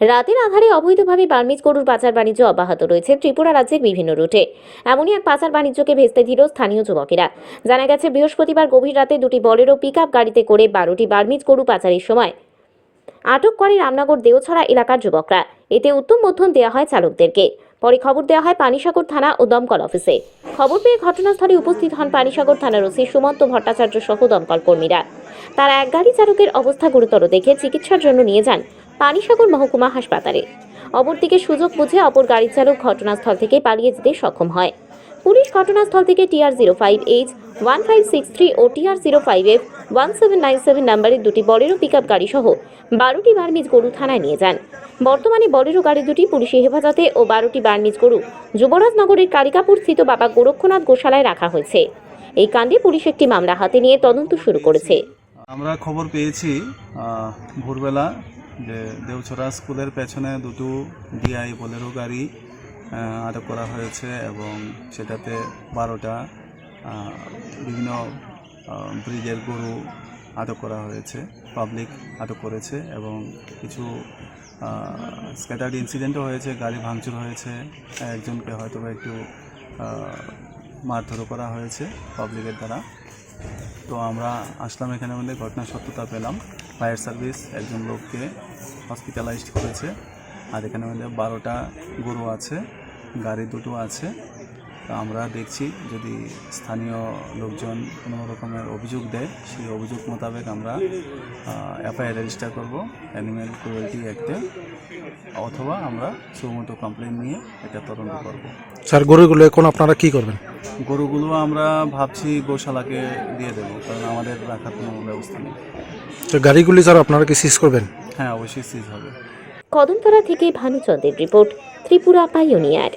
রাতের আধারে অবৈধভাবে বার্মিজ গরুর পাচার বাণিজ্য অব্যাহত রয়েছে। ত্রিপুরা রাজ্যের বিভিন্ন রুটে। এমনই এক পাচার বাণিজ্যকে ভেস্তে দিল স্থানীয় যুবকেরা। জানা গেছে, বৃহস্পতিবার গভীর রাতে দুটি বলেরো পিক গাড়িতে করে বারোটি বার্মিজ গরু পাচারের সময় আটক করে রামনগর দেওছড়া এলাকার যুবকরা। এতে উত্তম মধ্যম দেওয়া হয় চালকদেরকে। পরে খবর দেওয়া হয় পানিসাগর থানা ও দমকল অফিসে। খবর পেয়ে ঘটনাস্থলে উপস্থিত হন পানিসাগর থানার ওসি সুমন্ত ভট্টাচার্য সহ দমকল কর্মীরা। তারা এক গাড়ি চালকের অবস্থা গুরুতর দেখে চিকিৎসার জন্য নিয়ে যান। পানিসাগর মহকুমা হাসপাতালে। অপরদিকে সুযোগ বুঝে অপর গাড়ির চালক ঘটনাস্থল থেকে পালিয়ে যেতে সক্ষম হয়। পুলিশ ঘটনাস্থল থেকে TR zero five H, one five six three ও TR zero five F, one seven nine seven নাম্বারের দুটি বলেরো পিক আপ গাড়ি সহ বারোটি বার্মিজ গরু থানায় নিয়ে যান। বর্তমানে বলেরো গাড়ি দুটি পুলিশি হেফাজতে ও বারোটি বার্মিজ গরু যুবরাজনগরের কালিকাপুর স্থিত বাবা গোরক্ষনাথ গোশালায় রাখা হয়েছে। এই কাণ্ডে পুলিশ একটি মামলা হাতে নিয়ে তদন্ত শুরু করেছে। আমরা খবর পেয়েছি ভোরবেলা যে দেওছড়া স্কুলের পেছনে দুটো ডিআই বোলেরো গাড়ি আটক করা হয়েছে এবং সেটাতে বারোটা বিভিন্ন ব্রিজের গরু আটক করা হয়েছে পাবলিক আটক করেছে এবং কিছু স্ক্যাটার্ড ইনসিডেন্টও হয়েছে, গাড়ি ভাঙচুর হয়েছে, একজনকে হয়তো একটু মারধরও করা হয়েছে পাবলিকের দ্বারা। তো আমরা আসলাম এখানে আমাদের ঘটনা সত্যতা পেলাম। ফায়ার সার্ভিস একজন লোককে হসপিটালাইজড করেছে। আর এখানে আমাদের বারোটা গরু আছে, গাড়ি দুটো আছে। তো আমরা দেখছি যদি স্থানীয় লোকজন কোনো রকমের অভিযোগ দেয়, সেই অভিযোগ মোতাবেক আমরা এফআইআর রেজিস্টার করব অ্যানিম্যাল ক্রুয়েলটি অ্যাক্টে অথবা আমরা সুমতো কমপ্লেন নিয়ে এটা তদন্ত করব। স্যার, গরুগুলো এখন আপনারা কি করবেন? গরুগুলো আমরা ভাবছি গোশালাকে দিয়ে দেবো কারণ আমাদের রাখার কোনো ব্যবস্থা নেই। তো গাড়িগুলি স্যার আপনারা কি সিজ করবেন? হ্যাঁ অবশ্যই সিজ হবে। কদমপাড়া থেকে ভানুচন্দ্রের রিপোর্ট ত্রিপুরা পাইওনিয়ার।